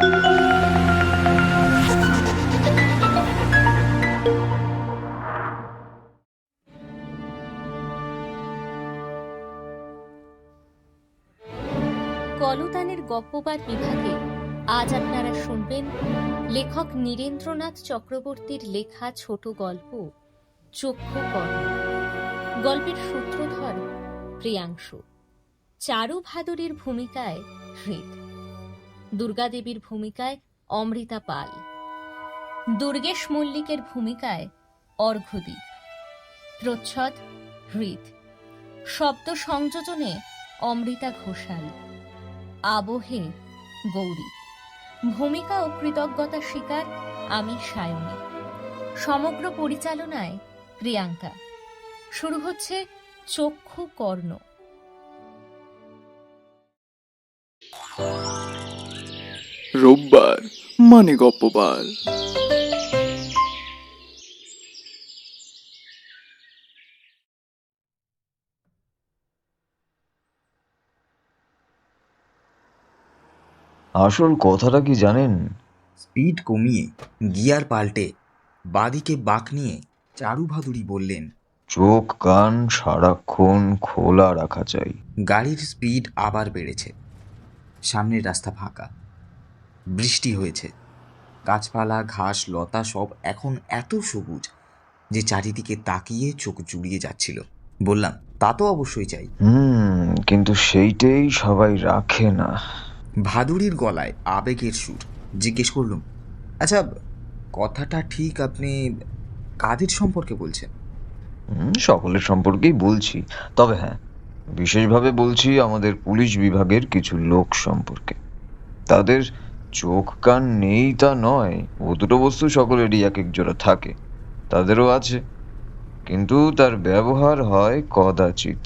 কলতানের গপ্পবার বিভাগে আজ আপনারা শুনবেন লেখক নীরেন্দ্রনাথ চক্রবর্তীর লেখা ছোট গল্প, চক্ষু কর্ণ গল্পের সূত্রধর প্রিয়াংশু। চারু ভাদুরীর ভূমিকায় হৃদ। দুর্গাদেবীর ভূমিকায় অমৃতা পাল। দুর্গেশ মল্লিকের ভূমিকায় অর্ঘ্যদীপ। প্রচ্ছদ হৃদ। শব্দ সংযোজনে অমৃতা ঘোষাল। আবহে গৌরী। ভূমিকা ও কৃতজ্ঞতা স্বীকার আমি সায়নী। সমগ্র পরিচালনায় প্রিয়াঙ্কা। শুরু হচ্ছে চক্ষু কর্ণ। রোববার মানে গপ্পবার। আসল কথাটা কি জানেন? স্পিড কমিয়ে গিয়ার পাল্টে বাদিকে বাঁক নিয়ে চারু ভাদুরী বললেন চোখ কান সারাক্ষণ খোলা রাখা চাই। গাড়ির স্পিড আবার বেড়েছে। সামনের রাস্তা ফাঁকা। বৃষ্টি হয়েছে। গাছপালা ঘাস লতা সব এখন এত সবুজ যে চারিদিকে তাকিয়ে চোখ জুড়িয়ে যাচ্ছিল। বললাম তা তো অবশ্যই চাই। হুম কিন্তু সেইটাই সবাই রাখে না। ভাদুড়ির গলায় আবেগের সুর। জিজ্ঞেস করলুম আচ্ছা কথাটা ঠিক আপনি কাদের সম্পর্কে বলছেন? সকলের সম্পর্কেই বলছি। তবে হ্যাঁ বিশেষভাবে বলছি আমাদের পুলিশ বিভাগের কিছু লোক সম্পর্কে। তাদের চোখ কান নেই তা নয়। ও দুটো বস্তু সকলেরই এক এক জোড়া থাকে। তাদেরও আছে। কিন্তু তার ব্যবহার হয় কদাচিৎ।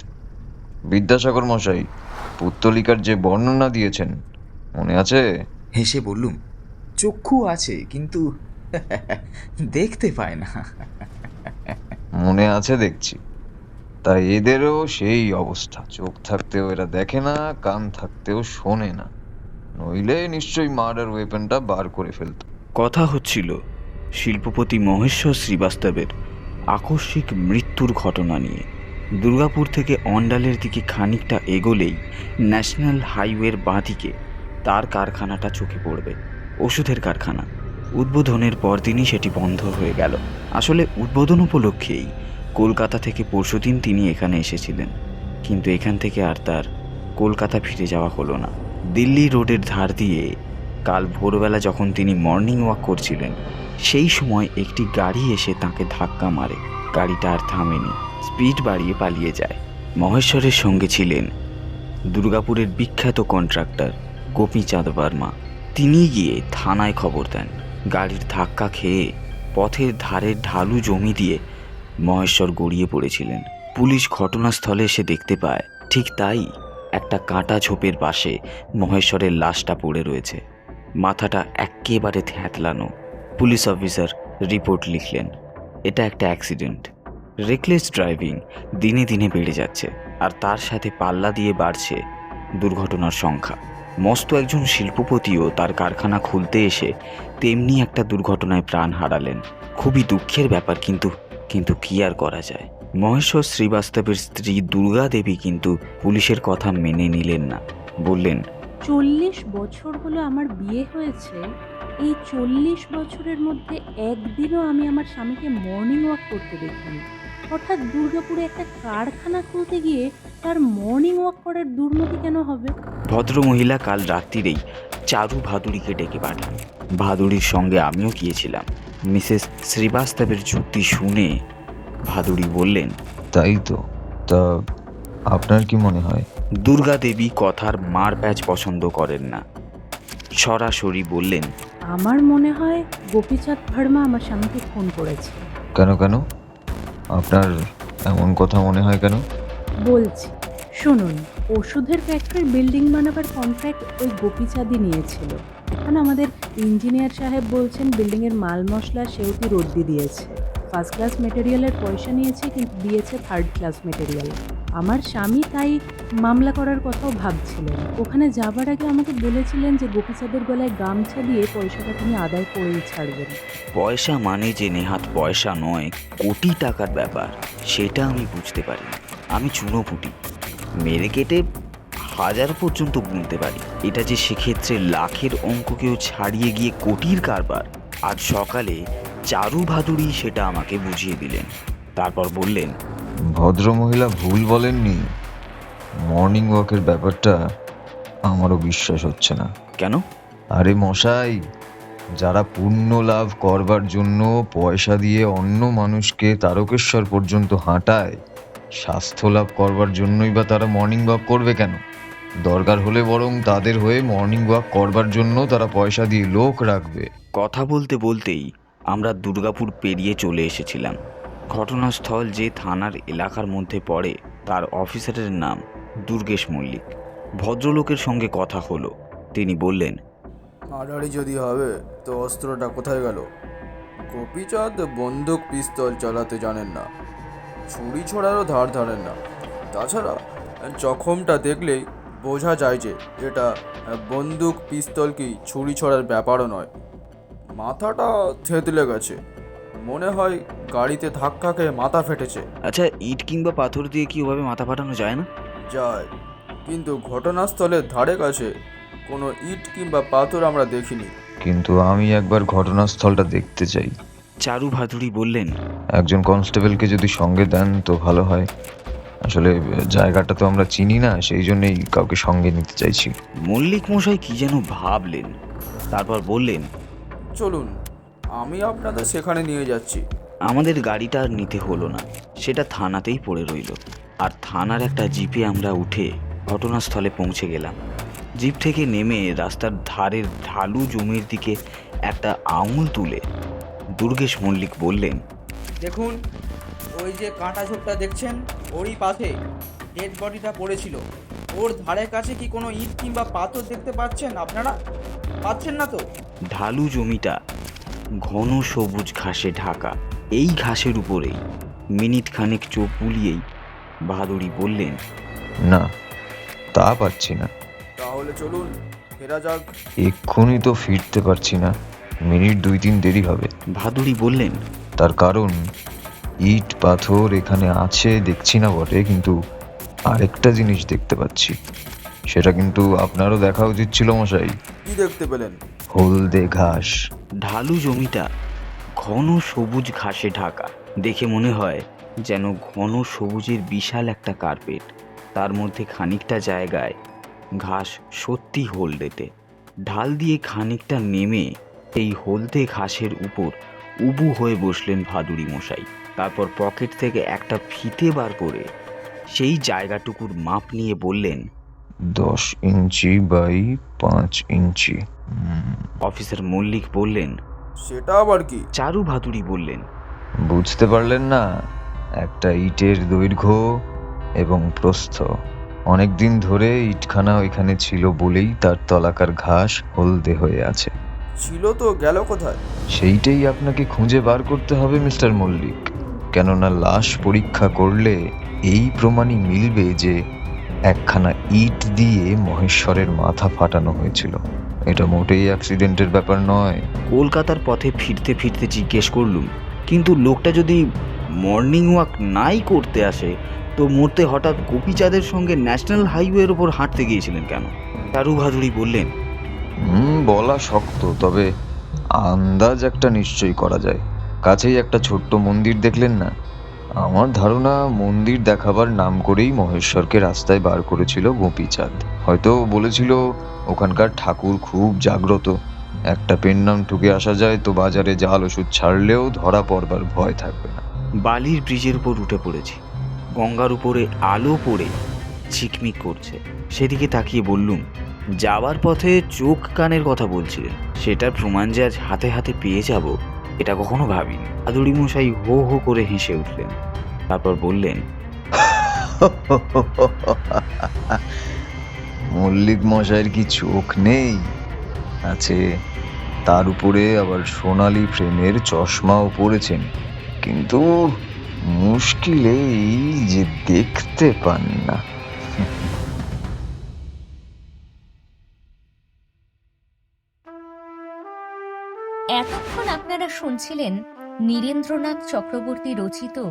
বিদ্যাসাগর মশাই পুত্তলিকার যে বর্ণনা দিয়েছেন মনে আছে? হেসে বললুম চক্ষু আছে কিন্তু দেখতে পায় না। মনে আছে দেখছি। তাই এদেরও সেই অবস্থা। চোখ থাকতেও এরা দেখে না কান থাকতেও শোনে না। নইলে নিশ্চয়ই মার্ডার ওয়েপেনটা বার করে ফেলতো। কথা হচ্ছিল, শিল্পপতি মহেশ্বর শ্রীবাস্তবের আকস্মিক মৃত্যুর ঘটনা নিয়ে। দুর্গাপুর থেকে অন্ডালের দিকে খানিকটা এগোলেই ন্যাশনাল হাইওয়ের বাঁদিকে তার কারখানাটা চোখে পড়বে, ওষুধের কারখানা। উদ্বোধনের পর পরদিনই সেটি বন্ধ হয়ে গেল। আসলে উদ্বোধন উপলক্ষেই কলকাতা থেকে পরশুদিন তিনি এখানে এসেছিলেন, কিন্তু এখান থেকে আর তার কলকাতা ফিরে যাওয়া হলো না। দিল্লি রোডের ধার দিয়ে কাল ভোরবেলা যখন তিনি মর্নিং ওয়াক করছিলেন, সেই সময় একটি গাড়ি এসে তাকে ধাক্কা মারে। গাড়িটা আর থামেনি। স্পিড বাড়িয়ে পালিয়ে যায়। মহেশ্বরের সঙ্গে ছিলেন দুর্গাপুরের বিখ্যাত কন্ট্রাক্টর গোপীচাঁদ বর্মা। তিনি গিয়ে থানায় খবর দেন। গাড়ির ধাক্কা খেয়ে পথের ধারের ঢালু জমি দিয়ে মহেশ্বর গড়িয়ে পড়েছিলেন। পুলিশ ঘটনাস্থলে এসে দেখতে পায়, ঠিক তাই একটা কাঁটা ঝোপের পাশে মহেশ্বরের লাশটা পড়ে রয়েছে। মাথাটা একেবারে থ্যাতলানো পুলিশ অফিসার রিপোর্ট লিখলেন, এটা একটা অ্যাক্সিডেন্ট। রেকলেস ড্রাইভিং দিনে দিনে বেড়ে যাচ্ছে আর তার সাথে পাল্লা দিয়ে বাড়ছে দুর্ঘটনার সংখ্যা। মস্ত একজন শিল্পপতিও তার কারখানা খুলতে এসে তেমনি একটা দুর্ঘটনায় প্রাণ হারালেন। খুবই দুঃখের ব্যাপার কিন্তু কিন্তু কি আর করা যায়? মহেশ্বর শ্রীবাস্তবের স্ত্রী দুর্গা দেবী কিন্তু পুলিশের কথা মেনে নিলেন না। বললেন চল্লিশ বছর হলো আমার বিয়ে হয়েছে। এই চল্লিশ বছরের মধ্যে একদিনও আমি আমার স্বামীকে মর্নিং ওয়াক করতে দেখিনি। হঠাৎ দুর্গাপুরে একটা কারখানা খুলতে গিয়ে তার মর্নিং ওয়াক করার দুর্নীতি কেন হবে? ভদ্রমহিলা কাল রাত্রিরেই চারু ভাদুড়িকে ডেকে পাঠান ভাদুড়ির সঙ্গে আমিও গিয়েছিলাম। মিসেস শ্রীবাস্তবের যুক্তি শুনে ভাদুড়ি বললেন তাই তো। তা আপনার কি মনে হয়? দুর্গা দেবী কথার মার প্যাচ পছন্দ করেন না। সরাসরি বললেন আমার মনে হয় গোপীচাঁদ ভার্মা আমার স্বামীকে ফোন করেছে। কেন কেন? আপনার এমন কথা মনে হয় কেন? বলছি শুনুন ওষুধের ফ্যাক্টরির বিল্ডিং বানাবার কন্ট্রাক্ট ওই গোপীচাঁদই নিয়েছিল। এখন আমাদের ইঞ্জিনিয়ার সাহেব বলছেন বিল্ডিংয়ের মাল মশলা সেওতি রদ্দি দিয়েছে। ফার্স্ট ক্লাস মেটেরিয়ালের পয়সা নিয়েছে কিন্তু দিয়েছে থার্ড ক্লাস মেটেরিয়াল আমার স্বামী তাই মামলা করার কথাও ভাবছিলেন। ওখানে যাবার আগে আমাকে বলেছিলেন যে গোপীচাঁদের গলায় গামছা দিয়ে পয়সাটা তিনি আদায় করেই ছাড়বেন। পয়সা মানে যে নেহাত পয়সা নয়, কোটি টাকার ব্যাপার, সেটা আমি বুঝতে পারি আমি চুনো পুটি মেরে কেটে হাজার পর্যন্ত গুনতে পারি। এটা যে সেক্ষেত্রে লাখের অঙ্ককেও ছাড়িয়ে গিয়ে কোটির কারবার। আজ সকালে চারু ভাদুরী সেটা আমাকে বুঝিয়ে দিলেন। তারপর বললেন ভদ্রমহিলা ভুল বলেননি। মর্নিং ওয়াকের ব্যাপারটা আমারও বিশ্বাস হচ্ছে না। কেন? আরে মশাই যারা পুণ্য লাভ করবার জন্য পয়সা দিয়ে অন্য মানুষকে তারকেশ্বর পর্যন্ত হাঁটায় স্বাস্থ্য লাভ করবার জন্যই বা তারা মর্নিং ওয়াক করবে কেন? দরকার হলে বরং তাদের হয়ে মর্নিং ওয়াক করবার জন্য তারা পয়সা দিয়ে লোক রাখবে। কথা বলতে বলতেই আমরা দুর্গাপুর পেরিয়ে চলে এসেছিলাম। ঘটনাস্থল যে থানার এলাকার মধ্যে পড়ে, তার অফিসারের নাম দুর্গেশ মল্লিক। ভদ্রলোকের সঙ্গে কথা হলো। তিনি বললেন, মারারি যদি হবে, তো অস্ত্রটা কোথায় গেল? গোপীচাঁদ বন্দুক পিস্তল চালাতে জানেন না। ছুরি ছোড়ারও ধার ধারেন না। তাছাড়া জখমটা দেখলেই বোঝা যায় যে এটা বন্দুক পিস্তল কি ছুরি ছড়ার ব্যাপারও নয়। মাথাটা থেতলে গেছে। মনে হয় গাড়িতে ধাক্কা খেয়ে মাথা ফেটেছে। আচ্ছা ইট কিংবা পাথর দিয়ে কি ওভাবে মাথা ফাটানো যায় না? যায়। কিন্তু ঘটনাস্থলের ধারে কাছে কোনো ইট কিংবা পাথর আমরা দেখিনি। কিন্তু আমি একবার ঘটনাস্থলটা দেখতে চাই। চারু ভাদুরী বললেন একজন কনস্টেবলকে যদি সঙ্গে দেন তো ভালো হয়। আসলে জায়গাটা তো আমরা চিনি না সেই জন্যই কাউকে সঙ্গে নিতে চাইছি। মল্লিক মশাই কি যেন ভাবলেন। তারপর বললেন চলুন আমি আপনাদের সেখানে নিয়ে যাচ্ছি। আমাদের গাড়িটা আর নিতে হলো না। সেটা থানাতেই পড়ে রইল। আর থানার একটা জিপে আমরা উঠে ঘটনাস্থলে পৌঁছে গেলাম। জিপ থেকে নেমে রাস্তার ধারের ঢালু জমির দিকে একটা আঙুল তুলে দুর্গেশ মল্লিক বললেন দেখুন ওই যে কাঁটা ঝোপটা দেখছেন ওরই পাশে ডেড বডিটা পড়েছিল। ওর ধারে কাছে কি কোনো ইট কিংবা পাথর দেখতে পাচ্ছেন আপনারা? পাচ্ছেন না তো? ঢালু জমিটা ঘন সবুজ ঘাসে ঢাকা। এই ঘাসের উপরেই মিনিট খানেক চোখ বুলিয়েই বাহাদুরি বললেন না তা পাচ্ছি না। তাহলে চলুন ফেরা যাক। এক্ষুনি তো ফিরতে পারছি না। মিনিট দুই তিন দেরি হবে। ভাদুরী বললেন তার কারণ ইট পাথর এখানে আছে দেখছি না বটে কিন্তু আরেকটা জিনিস দেখতে পাচ্ছি। সেটা কিন্তু আপনারও দেখা উচিত ছিল মশাই। কি দেখতে পেলেন? হলদে ঘাস। ঢালু জমিটা ঘন সবুজ ঘাসে ঢাকা। দেখে মনে হয় যেন ঘন সবুজের বিশাল একটা কার্পেট। তার মধ্যে খানিকটা জায়গায় ঘাস সত্যি হলদেটে ঢাল দিয়ে খানিকটা নেমে এই হলদে ঘাসের উপর উবু হয়ে বসলেন ভাদুড়ি মশাই। তারপর পকেট থেকে একটা ফিতে বার করে সেই জায়গাটুকুর মাপ নিয়ে বললেন দশ ইঞ্চি বাই পাঁচ ইঞ্চি। অফিসার মল্লিক বললেন সেটা আবার কি? চারু ভাদুড়ি বললেন বুঝতে পারলেন না একটা ইটের দৈর্ঘ্য এবং প্রস্থ। অনেক দিন ধরে ইটখানা ওইখানে ছিল বলেই তার তলাকার ঘাস হলদে হয়ে আছে। ছিল তো গেল কোথায়? সেইটাই আপনাকে খুঁজে বার করতে হবে মিস্টার মল্লিক। কেননা লাশ পরীক্ষা করলে এই প্রমাণই মিলবে যে একখানা ইট দিয়ে মহেশ্বরের মাথা ফাটানো হয়েছিল। এটা মোটেই অ্যাক্সিডেন্টের ব্যাপার নয়। কলকাতার পথে ফিরতে ফিরতে জিজ্ঞেস করলুম কিন্তু লোকটা যদি মর্নিং ওয়াক নাই করতে আসে তো মরতে হঠাৎ গোপীচাঁদের সঙ্গে ন্যাশনাল হাইওয়ের ওপর হাঁটতে গিয়েছিলেন কেন? চারু ভাদুড়ি বললেন হুম বলা শক্ত তবে আন্দাজ একটা নিশ্চয়ই করা যায়। কাছেই একটা ছোট্ট মন্দির দেখলেন না? আমার ধারণা মন্দির দেখাবার নাম করেই মহেশ্বরকে রাস্তায় বার করেছিল গোপীচাঁদ। হয়তো বলেছিল, ওখানকার ঠাকুর খুব জাগ্রত। একটা পেন নাম ঠুকে আসা যায় তো বাজারে জাল, ওষুধ ছাড়লেও ধরা পড়বার ভয় থাকবে না। বালির ব্রিজের উপর উঠে পড়েছি। গঙ্গার উপরে আলো পড়ে ঝিকমিক করছে। সেদিকে তাকিয়ে বললুম, যাওয়ার পথে চোখ কানের কথা বলছিলেন। সেটার প্রমাণ যে আজ হাতে হাতে পেয়ে যাব এটা কখনো ভাবিনি। আদুড়ি মশাই হো হো করে হেসে উঠলেন। তারপর বললেন, মল্লিক মশাইয়ের কি চোখ নেই? আছে, তার উপরে আবার সোনালি ফ্রেমের চশমাও পরেছেন কিন্তু মুশকিলেই যে দেখতে পান না। এতক্ষণ আপনারা শুনছিলেন নীরেন্দ্রনাথ চক্রবর্তী রচিত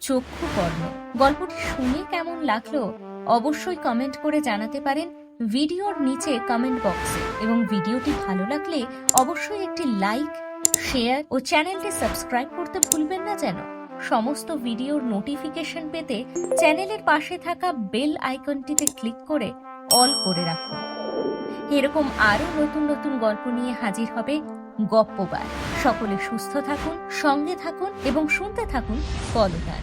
চক্ষুকর্ণ গল্পটি শুনে কেমন লাগল অবশ্যই কমেন্ট করে জানাতে পারেন ভিডিওর নিচে কমেন্ট বক্সে এবং ভিডিওটি ভালো লাগলে অবশ্যই একটি লাইক, শেয়ার ও চ্যানেলটি সাবস্ক্রাইব করতে ভুলবেন না যেন। সমস্ত ভিডিওর নোটিফিকেশন পেতে চ্যানেলের পাশে থাকা বেল আইকনটিতে ক্লিক করে অল করে রাখুন। এরকম আরও নতুন নতুন গল্প নিয়ে হাজির হবে গপ্পবার সকলে সুস্থ থাকুন সঙ্গে থাকুন এবং শুনতে থাকুন কলকান